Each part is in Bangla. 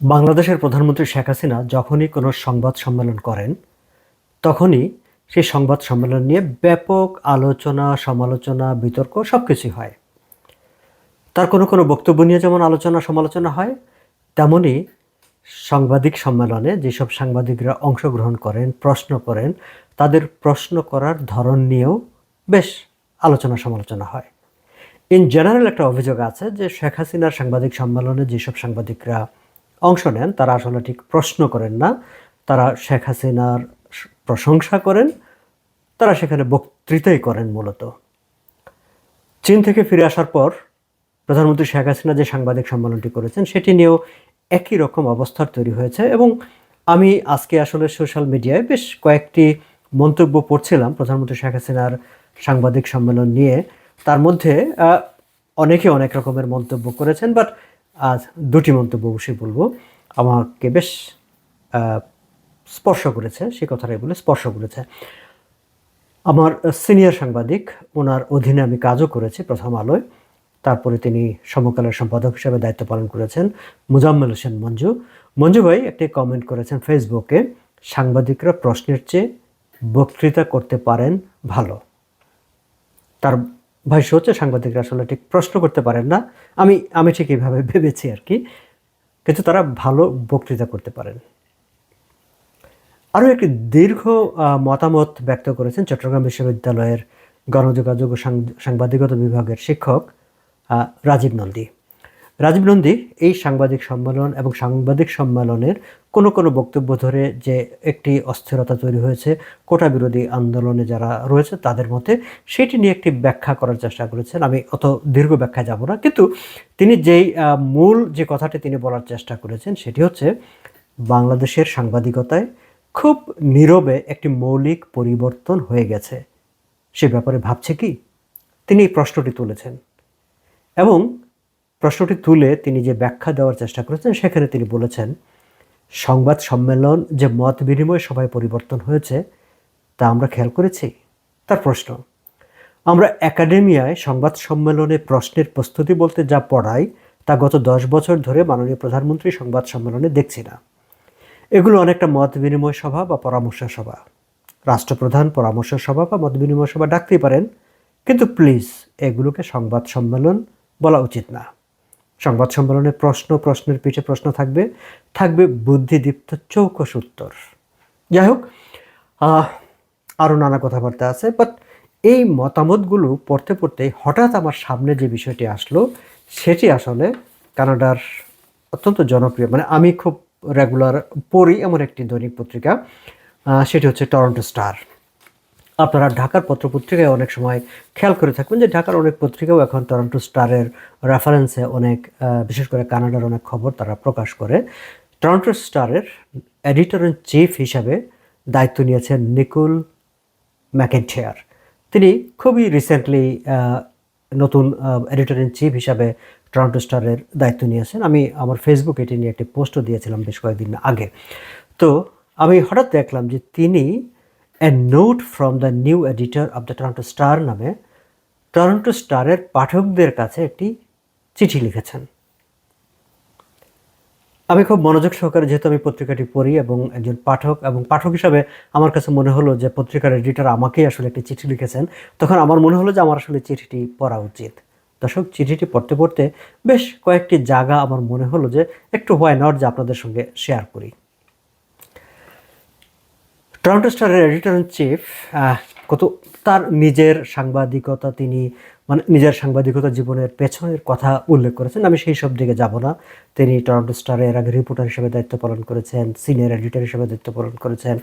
বাংলাদেশের প্রধানমন্ত্রী শেখ হাসিনা যখনই কোনো সংবাদ সম্মেলন করেন, তখনই সেই সংবাদ সম্মেলন নিয়ে ব্যাপক আলোচনা, সমালোচনা, বিতর্ক সব কিছুই হয়। তার কোনো কোনো বক্তব্য নিয়ে যেমন আলোচনা, সমালোচনা হয়, তেমনই সাংবাদিক সম্মেলনে যেসব সাংবাদিকরা অংশগ্রহণ করেন, প্রশ্ন করেন, তাদের প্রশ্ন করার ধরন নিয়েও বেশ আলোচনা, সমালোচনা হয়। ইন জেনারেল একটা অভিযোগ আছে যে শেখ হাসিনার সাংবাদিক সম্মেলনে যেসব সাংবাদিকরা অংশ নেন, তারা আসলে ঠিক প্রশ্ন করেন না। তারা শেখ হাসিনার প্রশংসা করেন, তারা সেখানে বক্তৃতাই করেন মূলত। চীন থেকে ফিরে আসার পর প্রধানমন্ত্রী শেখ হাসিনা যে সাংবাদিক সম্মেলনটি করেছেন, সেটি নিয়েও একই রকম অবস্থার তৈরি হয়েছে এবং আমি আজকে আসলে সোশ্যাল মিডিয়ায় বেশ কয়েকটি মন্তব্য পড়ছিলাম প্রধানমন্ত্রী শেখ হাসিনার সাংবাদিক সম্মেলন নিয়ে। তার মধ্যে অনেকে অনেক রকমের মন্তব্য করেছেন বাট আজ দুটি মন্তব্য অবশ্যই বলব। আমাকে বেশ স্পর্শ করেছে, সে কথাটাই বলে স্পর্শ করেছে। আমার সিনিয়র সাংবাদিক, ওনার অধীনে আমি কাজও করেছি প্রথম আলোয়। তারপরে তিনি সমকালের সম্পাদক হিসেবে দায়িত্ব পালন করেছেন মুজাম্মেল হোসেন মঞ্জু। মঞ্জু ভাই একটি কমেন্ট করেছেন ফেসবুকে সাংবাদিকরা প্রশ্নের চেয়ে বক্তৃতা করতে পারেন ভালো। তার ভাষ্য হচ্ছে সাংবাদিকরা আসলে ঠিক প্রশ্ন করতে পারেন না। আমি আমি ঠিক এইভাবে ভেবেছি আর কি। কিন্তু তারা ভালো বক্তৃতা করতে পারেন। আরও একটি দীর্ঘ মতামত ব্যক্ত করেছেন চট্টগ্রাম বিশ্ববিদ্যালয়ের গণযোগাযোগ ও সাংবাদিকতা বিভাগের শিক্ষক রাজীব নন্দী। রাজীব নন্দী এই সাংবাদিক সম্মেলন এবং সাংবাদিক সম্মেলনের কোনো কোনো বক্তব্য ধরে যে একটি অস্থিরতা তৈরি হয়েছে, কোটা বিরোধী আন্দোলনে যারা রয়েছে তাদের মধ্যে সেটি নিয়ে একটি ব্যাখ্যা করার চেষ্টা করেছেন। আমি অত দীর্ঘ ব্যাখ্যা যাব না। কিন্তু তিনি যেই মূল যে কথাটি তিনি বলার চেষ্টা করেছেন সেটি হচ্ছে বাংলাদেশের সাংবাদিকতায় খুব নীরবে একটি মৌলিক পরিবর্তন হয়ে গেছে। সে ব্যাপারে ভাবছে কি? তিনি এই প্রশ্নটি তুলেছেন। এবং প্রশ্নটি তুলে তিনি যে ব্যাখ্যা দেওয়ার চেষ্টা করেছেন, সেখানে তিনি বলেছেন, সংবাদ সম্মেলন যে মত বিনিময় সভায় পরিবর্তন হয়েছে, তা আমরা খেয়াল করেছি। তার প্রশ্ন, আমরা একাডেমিয়ায় সংবাদ সম্মেলনে প্রশ্নের প্রস্তুতি বলতে যা পড়াই, তা গত দশ বছর ধরে মাননীয় প্রধানমন্ত্রী সংবাদ সম্মেলনে দেখছি না। এগুলো অনেকটা মত বিনিময় সভা বা পরামর্শ সভা। রাষ্ট্রপ্রধান পরামর্শ সভা বা মত বিনিময় সভা ডাকতেই পারেন, কিন্তু প্লিজ এগুলোকে সংবাদ সম্মেলন বলা উচিত না। সংবাদ সম্মেলনে প্রশ্ন, প্রশ্নের পিঠে প্রশ্ন থাকবে। থাকবে বুদ্ধিদীপ্ত চৌকস উত্তর। যাই হোক আরও নানা কথাবার্তা আছে বাট এই মতামতগুলো পড়তে পড়তে হঠাৎ আমার সামনে যে বিষয়টি আসলো, সেটি আসলে কানাডার অত্যন্ত জনপ্রিয় মানে আমি খুব রেগুলার পড়ি এমন একটি দৈনিক পত্রিকা সেটি হচ্ছে টরন্টো স্টার আপনারা ঢাকার পত্রপত্রিকায় অনেক সময় খেয়াল করে থাকবেন যে ঢাকার অনেক পত্রিকাও এখন টরন্টো স্টারের রেফারেন্সে অনেক বিশেষ করে কানাডার অনেক খবর তারা প্রকাশ করে। টরন্টো স্টারের এডিটর ইন চিফ হিসাবে দায়িত্ব নিয়েছেন নিকুল ম্যাকেন্টিয়ার তিনি খুবই রিসেন্টলি নতুন এডিটর ইন চিফ হিসাবে টরন্টো স্টারের দায়িত্ব নিয়েছেন। আমি আমার ফেসবুক এটি নিয়ে একটি পোস্টও দিয়েছিলাম বেশ কয়েকদিন আগে। তো আমি হঠাৎ দেখলাম যে তিনি a note from the new editor of the Toronto Star নামে টরন্টো স্টারের পাঠকদের কাছে একটি চিঠি লিখেছেন। আমি খুব মনোযোগ সহকারে যেহেতু আমি পত্রিকাটি পড়ি এবং একজন পাঠক এবং পাঠক হিসাবে আমার কাছে মনে হলো যে পত্রিকার এডিটর আমাকেই আসলে একটি চিঠি লিখেছেন, তখন আমার মনে হলো যে আমার আসলে চিঠিটি পড়া উচিত। দর্শক, চিঠিটি পড়তে পড়তে বেশ কয়েকটি জায়গা আমার মনে হলো যে একটু হোয়াই নট যে আপনাদের সঙ্গে শেয়ার করি। টরন্টো স্টারের এডিটর ইন চিফ কত তার নিজের সাংবাদিকতা তিনি মানে নিজের সাংবাদিকতা জীবনের পেছনের কথা উল্লেখ করেছেন। আমি সেই সব দিকে যাব না। তিনি টরন্টো স্টারে এর আগে রিপোর্টার হিসেবে দায়িত্ব পালন করেছেন সিনিয়র এডিটর হিসেবে দায়িত্ব পালন করেছেন,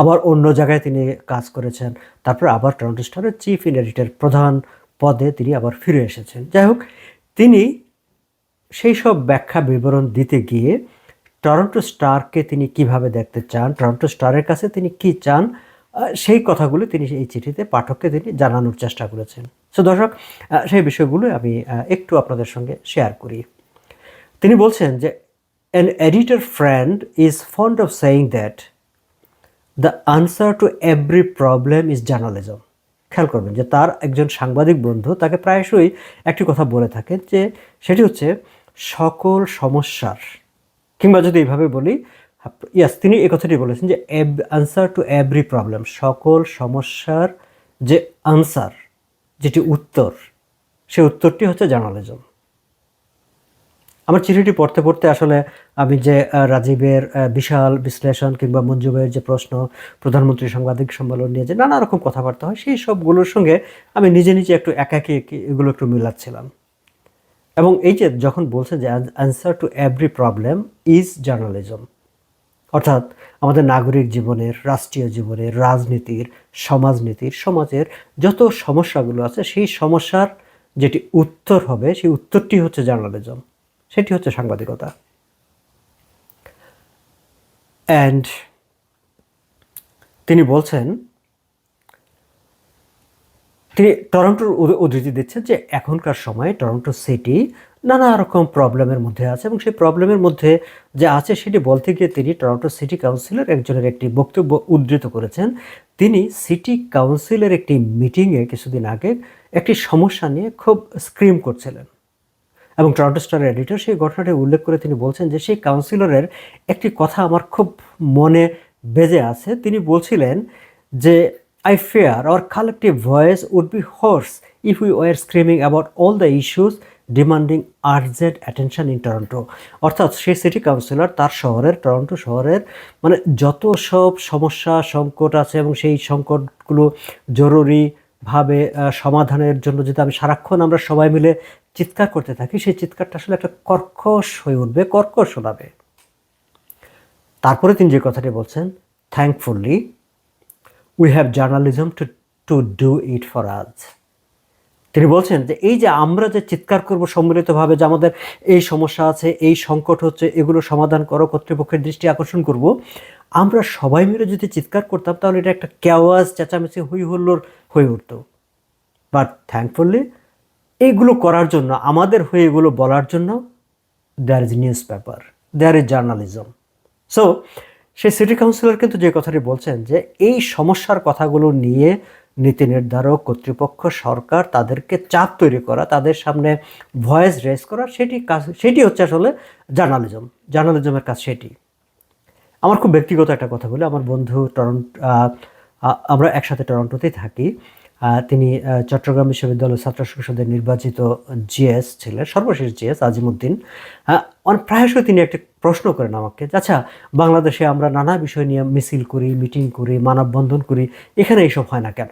আবার অন্য জায়গায় তিনি কাজ করেছেন। তারপর আবার টরন্টো স্টারের চিফ ইন এডিটর প্রধান পদে তিনি আবার ফিরে এসেছেন। যাই হোক, তিনি সেই সব ব্যাখ্যা বিবরণ দিতে গিয়ে টরন্টো স্টারকে তিনি কীভাবে দেখতে চান, টরন্টো স্টারের কাছে তিনি কি চান সেই কথাগুলো তিনি এই চিঠিতে পাঠককে তিনি জানানোর চেষ্টা করেছেন। সো দর্শক সেই বিষয়গুলো আমি একটু আপনাদের সঙ্গে শেয়ার করি। তিনি বলছেন যে an editor friend is fond of saying that the answer to every problem is journalism খেয়াল করবেন যে, তার একজন সাংবাদিক বন্ধু তাকে প্রায়শই একটি কথা বলে থাকেন যে, সেটি হচ্ছে, সকল সমস্যার কিংবা যদি এইভাবে বলি ইয়াস তিনি এই কথাটি বলেছেন যে আনসার টু এভরি প্রবলেম সকল সমস্যার যে আনসার যেটি উত্তর সেই উত্তরটি হচ্ছে জার্নালিজম আমার চিঠিটি পড়তে পড়তে আসলে আমি যে রাজীবের বিশাল বিশ্লেষণ কিংবা মঞ্জু ভাইয়ের যে প্রশ্ন, প্রধানমন্ত্রী সাংবাদিক সম্মেলন নিয়ে যে নানা রকম কথাবার্তা হয়, সেই সবগুলোর সঙ্গে আমি নিজে নিজে একটু একাকি একি- এগুলো একটু মিলাচ্ছিলাম। এবং এই যে যখন বলছে যে answer to every problem is journalism অর্থাৎ আমাদের নাগরিক জীবনের, রাষ্ট্রীয় জীবনের, রাজনীতির, সমাজনীতির, সমাজের যত সমস্যাগুলো আছে, সেই সমস্যার যেটি উত্তর হবে, সেই উত্তরটি হচ্ছে জার্নালিজম সেটি হচ্ছে সাংবাদিকতা। অ্যান্ড তিনি বলছেন তিনি টরন্টোর উদ- উদ্ধৃতি দিচ্ছেন যে এখনকার সময়ে টরন্টো সিটি নানা রকম প্রবলেমের মধ্যে আছে এবং সেই প্রবলেমের মধ্যে যে আছে সেটি বলতে গিয়ে তিনি টরন্টো সিটি কাউন্সিলের একজনের একটি বক্তব্য উদ্ধৃত করেছেন। তিনি সিটি কাউন্সিলের একটি মিটিংয়ে কিছুদিন আগে একটি সমস্যা নিয়ে খুব স্ক্রিম করছিলেন এবং টরন্টো স্টার এডিটর সেই ঘটনাটি উল্লেখ করে তিনি বলছেন যে সেই কাউন্সিলরের একটি কথা আমার খুব মনে বেজে আছে। তিনি বলছিলেন যে I fear our collective voice would be hoarse if we were screaming about all the issues demanding urgent attention in Toronto অর্থাৎ সেই সিটি কাউন্সিলর তার শহরের টরন্টো শহরের মানে যত সব সমস্যা সংকট আছে এবং সেই সংকটগুলো জরুরি ভাবে আহ, সমাধানের জন্য যদি আমি সারাক্ষণ আমরা সবাই মিলে চিৎকার করতে থাকি সেই চিৎকারটা আসলে একটা কর্কশ হয়ে উঠবে কর্কশ শোনাবে। তারপরে তিনি যে কথাটি বলছেন thankfully we have journalism to to do it for us তিনি বলছেন যে এই যে আমরা যে চিৎকার করব সম্মিলিতভাবে যে আমাদের এই সমস্যা আছে, এই সংকট হচ্ছে, এগুলো সমাধান করো, কর্তৃপক্ষের দৃষ্টি আকর্ষণ করব, আমরা সবাই মিলে যদি চিৎকার করতাম তাহলে এটা একটা ক্যাওয়াজ চেঁচামেচি, হই হুল্লোড় হয়ে উঠতো। বাট থ্যাঙ্কফুলি এইগুলো করার জন্য, আমাদের হয়ে এগুলো বলার জন্য there is news paper there is journalism so সেই সিটি কাউন্সিলর কিন্তু যে কথাটি বলছেন যে এই সমস্যার কথাগুলো নিয়ে নীতি নির্ধারক, কর্তৃপক্ষ, সরকার তাদেরকে চাপ তৈরি করা, তাদের সামনে ভয়েস রেস করা, সেটি কাজ, সেটি হচ্ছে আসলে জার্নালিজম জার্নালিজমের কাজ সেটি। আমার খুব ব্যক্তিগত একটা কথা বলি, আমার বন্ধু টরন্ট আমরা একসাথে টরন্টোতেই থাকি। তিনি চট্টগ্রাম বিশ্ববিদ্যালয় ছাত্র সংসদের নির্বাচিত জিএস ছিলেন, সর্বশেষ জিএস আজিমুদ্দিন। অন- প্রায়শই তিনি একটি প্রশ্ন করেন আমাকে আচ্ছা বাংলাদেশে আমরা নানা বিষয় নিয়ে মিছিল করি, মিটিং করি, মানববন্ধন করি, এখানে এইসব হয় না কেন?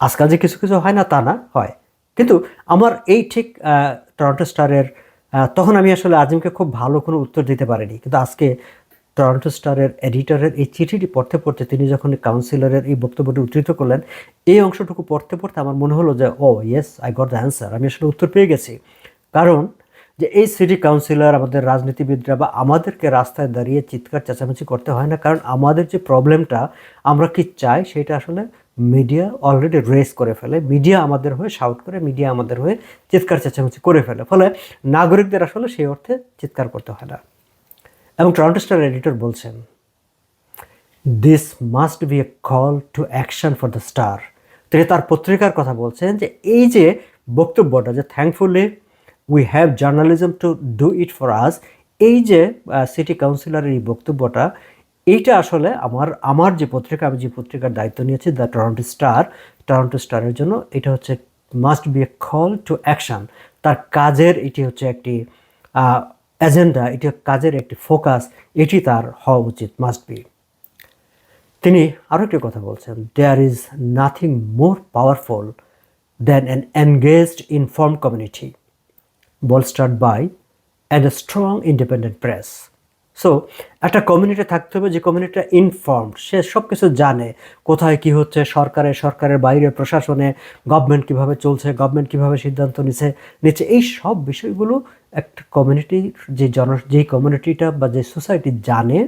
আজকাল যে কিছু কিছু হয় না, তা না, হয়। কিন্তু আমার এই ঠিক টরন্টো স্টারের তখন আমি আসলে আজিমকে খুব ভালো কোনো উত্তর দিতে পারিনি। কিন্তু আজকে টরন্টো স্টারের এডিটরের এই চিঠিটি পড়তে পড়তে তিনি যখন কাউন্সিলরের এই বক্তব্যটি উদ্ধৃত করলেন, এই অংশটুকু পড়তে পড়তে আমার মনে হলো যে ও yes I got the answer আমি আসলে উত্তর পেয়ে গেছি। কারণ যে এই সিটি কাউন্সিলর আমাদের রাজনীতিবিদরা বা আমাদেরকে রাস্তায় দাঁড়িয়ে চিৎকার, চেঁচামেচি করতে হয় না। কারণ আমাদের যে প্রবলেমটা আমরা কি চাই সেটা আসলে মিডিয়া অলরেডি রেস করে ফেলে। মিডিয়া আমাদের হয়ে শাউট করে মিডিয়া আমাদের হয়ে চিৎকার, চেঁচামেচি করে ফেলে। ফলে নাগরিকদের আসলে সেই অর্থে চিৎকার করতে হয় না। এবং টরন্টো স্টার এডিটর বলছেন this must be a call to action for the Star তিনি তার পত্রিকার কথা বলছেন যে, এই যে বক্তব্যটা যে thankfully we have journalism to do it for us এই যে সিটি কাউন্সিলরের এই বক্তব্যটা, এইটা আসলে আমার আমার যে পত্রিকা, আমি যে পত্রিকার দায়িত্ব নিয়েছি দ্য টরন্টো স্টার টরন্টো স্টারের জন্য, এটা হচ্ছে must be a call to action তার কাজের এটি হচ্ছে একটি এজেন্ডা, এটি কাজের একটি ফোকাস, এটি তার হওয়া উচিত মাস্ট বি তিনি আরও একটি কথা বলছেন there is nothing more powerful than an engaged inform community bolstered by and a strong independent press. So একটা কমিউনিটি থাকতে হবে যে কমিউনিটিটা ইনফর্মড সে সব কিছু জানে, কোথায় কি হচ্ছে, সরকারে, সরকারের বাইরে, প্রশাসনে গভর্নমেন্ট কীভাবে চলছে গভর্নমেন্ট কীভাবে সিদ্ধান্ত নিচ্ছে নিচ্ছে, এই সব বিষয়গুলো একটা কমিউনিটি যে জন যেই কমিউনিটিটা বা যে সোসাইটি জানে,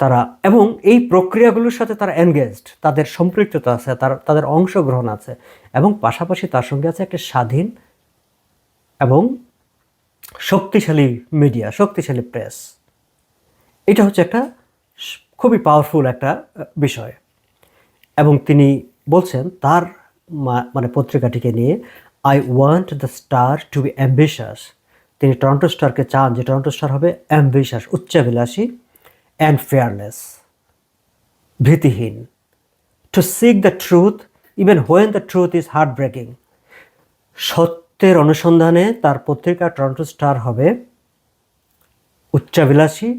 তারা, এবং এই প্রক্রিয়াগুলোর সাথে তারা এনগেজড তাদের সম্পৃক্ততা আছে, তার, তাদের অংশগ্রহণ আছে, এবং পাশাপাশি তার সঙ্গে আছে একটা স্বাধীন এবং শক্তিশালী মিডিয়া, শক্তিশালী প্রেস। এটা হচ্ছে একটা খুবই পাওয়ারফুল একটা বিষয়। এবং তিনি বলছেন, তার মানে পত্রিকাটিকে নিয়ে I want the star to be ambitious তিনি টরন্টো স্টারকে চান যে টরন্টো স্টার হবে অ্যাম্বিশাস উচ্চাভিলাষী and fearless ভীতিহীন। To seek the truth even when the truth is heart breaking সত্যের অনুসন্ধানে তার পত্রিকা টরন্টো স্টার হবে উচ্চাভিলাষী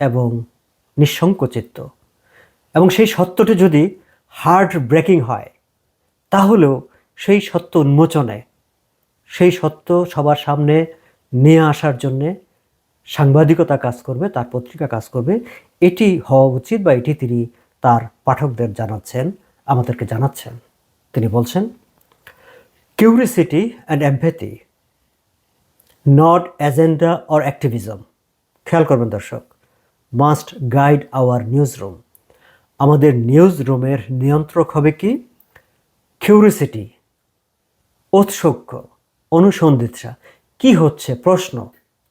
এবং নিঃসংকোচিত। এবং সেই সত্যটি যদি হার্ট ব্রেকিং হয়, তাহলেও সেই সত্য উন্মোচনে, সেই সত্য সবার সামনে নিয়ে আসার জন্যে সাংবাদিকতা কাজ করবে, তার পত্রিকা কাজ করবে। এটি হওয়া উচিত বা এটি তিনি তার পাঠকদের জানাচ্ছেন, আমাদেরকে জানাচ্ছেন। তিনি বলছেন curiosity and empathy not agenda or activism খেয়াল করবেন দর্শক must guide our news room আমাদের নিউজ রুমের নিয়ন্ত্রক হবে কি? কিউরিসিটি ঔৎসুক্য, অনুসন্ধিৎসা। কি হচ্ছে? প্রশ্ন।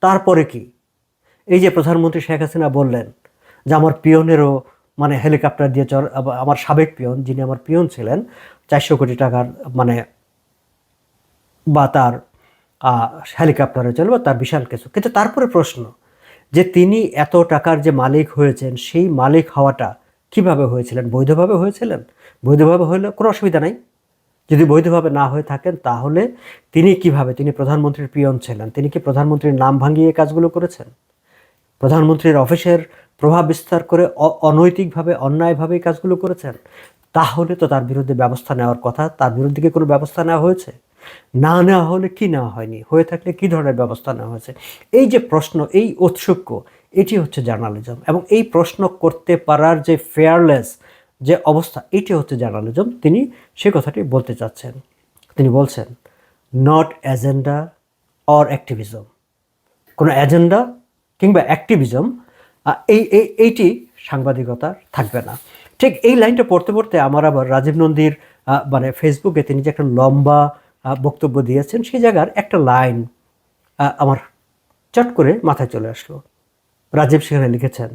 তারপরে কি? এই যে প্রধানমন্ত্রী শেখ হাসিনা বললেন যে আমার পিয়নেরও মানে হেলিকপ্টার দিয়ে চর আমার সাবেক পিয়ন যিনি আমার পিয়ন ছিলেন, চারশো কোটি টাকার মানে বা তার হেলিকপ্টারে চলে বা তার বিশাল কিছু। কিন্তু তারপরে প্রশ্ন যে তিনি এত টাকার যে মালিক হয়েছেন, সেই মালিক হওয়াটা কীভাবে হয়েছিলেন? বৈধভাবে হয়েছিলেন? বৈধভাবে হলে কোনো অসুবিধা নাই। যদি বৈধভাবে না হয়ে থাকেন, তাহলে তিনি কীভাবে, তিনি প্রধানমন্ত্রীর পিয়ন ছিলেন? তিনি কি প্রধানমন্ত্রীর নাম ভাঙিয়ে কাজগুলো করেছেন? প্রধানমন্ত্রীর অফিসের প্রভাব বিস্তার করে অনৈতিকভাবে, অন্যায়ভাবে কাজগুলো করেছেন? তাহলে তো তার বিরুদ্ধে ব্যবস্থা নেওয়ার কথা। তার বিরুদ্ধে কি কোনো ব্যবস্থা নেওয়া হয়েছে? না নেওয়া হলে কি নেওয়া হয়নি? হয়ে থাকলে কি ধরনের ব্যবস্থা নেওয়া হয়েছে? এই যে প্রশ্ন, এই ঔৎসুক্য, এটি হচ্ছে জার্নালিজম এবং এই প্রশ্ন করতে পারার যে ফেয়ারলেস যে অবস্থা, এটি হচ্ছে জার্নালিজম তিনি সে কথাটি বলতে চাচ্ছেন। তিনি বলছেন নট এজেন্ডা অর অ্যাক্টিভিজম কোনো এজেন্ডা কিংবা অ্যাক্টিভিজম এই এই, এইটি সাংবাদিকতার থাকবে না। ঠিক এই লাইনটা পড়তে পড়তে আমার আবার রাজীব নন্দীর মানে ফেসবুকে তিনি যে একটা লম্বা বক্তব্য দিয়েছেন, সেই জায়গার একটা লাইন আমার চট করে মাথায় চলে আসলো। রাজীব সেখানে লিখেছেন,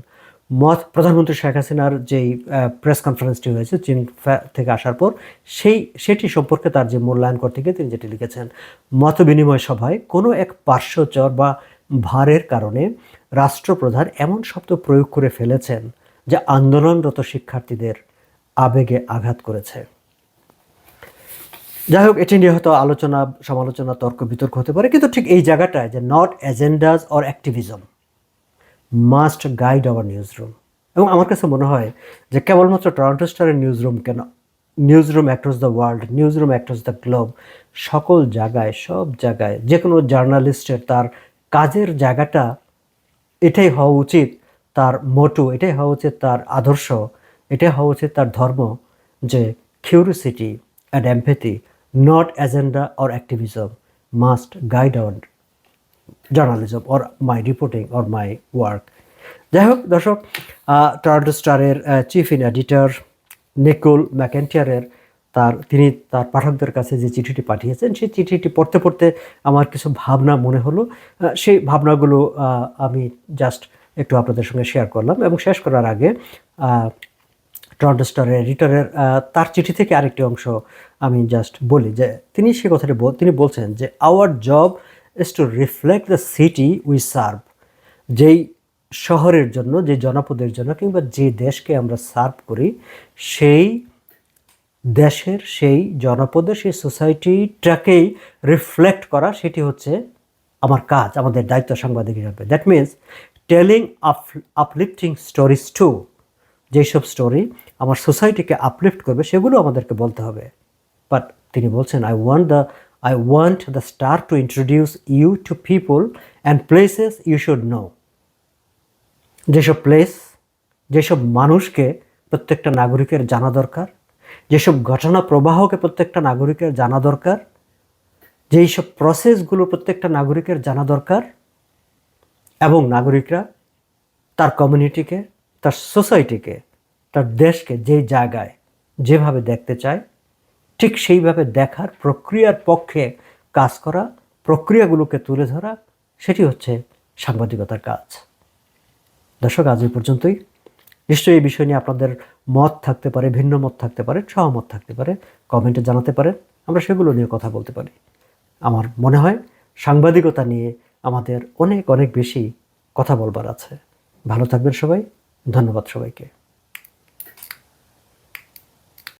মত প্রধানমন্ত্রী শেখ হাসিনার যেই প্রেস কনফারেন্সটি হয়েছে, চীন থেকে আসার পর, সেই, সেটি সম্পর্কে তার যে মূল্যায়ন করতে গিয়ে তিনি যেটি লিখেছেন, মত বিনিময় সভায় কোনো এক পার্শ্বচর বা ভারের কারণে রাষ্ট্রপ্রধান এমন শব্দ প্রয়োগ করে ফেলেছেন, যা আন্দোলনরত শিক্ষার্থীদের আবেগে আঘাত করেছে। যাই হোক, এটি নিয়ে হয়তো আলোচনা, সমালোচনা, তর্ক, বিতর্ক হতে পারে, কিন্তু ঠিক এই জায়গাটায় যে not agendas or activism must guide our news room এবং আমার কাছে মনে হয় যে কেবলমাত্র টরন্টো স্টারের নিউজ রুম কেন news room across the world news room across the globe সকল জায়গায়, সব জায়গায়, যে কোনো জার্নালিস্টের তার কাজের জায়গাটা, এটাই হওয়া উচিত তার মোটু এটাই হওয়া উচিত তার আদর্শ, এটাই হওয়া উচিত তার ধর্ম যে curiosity and empathy not agenda or activism must guide our journalism or my reporting or my work যাই হোক, দর্শক টরন্টো স্টারের চিফ ইন এডিটর নিকোল ম্যাকেন্টিয়ারের তার, তিনি তার পাঠকদের কাছে যে চিঠিটি পাঠিয়েছেন, সেই চিঠিটি পড়তে পড়তে আমার কিছু ভাবনা মনে হলো। সেই ভাবনাগুলো আমি জাস্ট একটু আপনাদের সঙ্গে শেয়ার করলাম এবং শেষ করার আগে আহ, টরন্টো স্টারের এডিটরের তার চিঠি থেকে আরেকটি অংশ আমি জাস্ট বলি যে তিনি সে কথাটি বল- তিনি বলছেন যে our job is to reflect the city we serve যেই শহরের জন্য যে জনপদের জন্য কিংবা যে দেশকে আমরা সার্ভ করি সেই দেশের সেই জনপদের সেই সোসাইটিটাকেই রিফ্লেক্ট করা সেটি হচ্ছে আমার কাজ আমাদের দায়িত্ব সাংবাদিক হিসাবে। That means telling up uplifting stories to যেসব স্টোরি আমার সোসাইটিকে আপলিফট করবে, সেগুলো আমাদেরকে বলতে হবে। বাট তিনি বলছেন I want the I want the Star to introduce you to people and places you should know যেসব প্লেস যেসব মানুষকে প্রত্যেকটা নাগরিকের জানা দরকার, যেসব ঘটনা প্রবাহকে প্রত্যেকটা নাগরিকের জানা দরকার যেই সব প্রসেসগুলো প্রত্যেকটা নাগরিকের জানা দরকার, এবং নাগরিকরা তার কমিউনিটিকে তার সোসাইটিকে, তার দেশকে যে জায়গায় যেভাবে দেখতে চায়, ঠিক সেইভাবে দেখার প্রক্রিয়ার পক্ষে কাজ করা, প্রক্রিয়াগুলোকে তুলে ধরা, সেটি হচ্ছে সাংবাদিকতার কাজ। দর্শক, আজ এই পর্যন্তই। নিশ্চয়ই এই বিষয় নিয়ে আপনাদের মত থাকতে পারে, ভিন্ন মত থাকতে পারে সহমত থাকতে পারে, কমেন্টে জানাতে পারেন আমরা সেগুলো নিয়ে কথা বলতে পারি। আমার মনে হয় সাংবাদিকতা নিয়ে আমাদের অনেক অনেক বেশি কথা বলবার আছে। ভালো থাকবেন সবাই। ধন্যবাদ সবাইকে।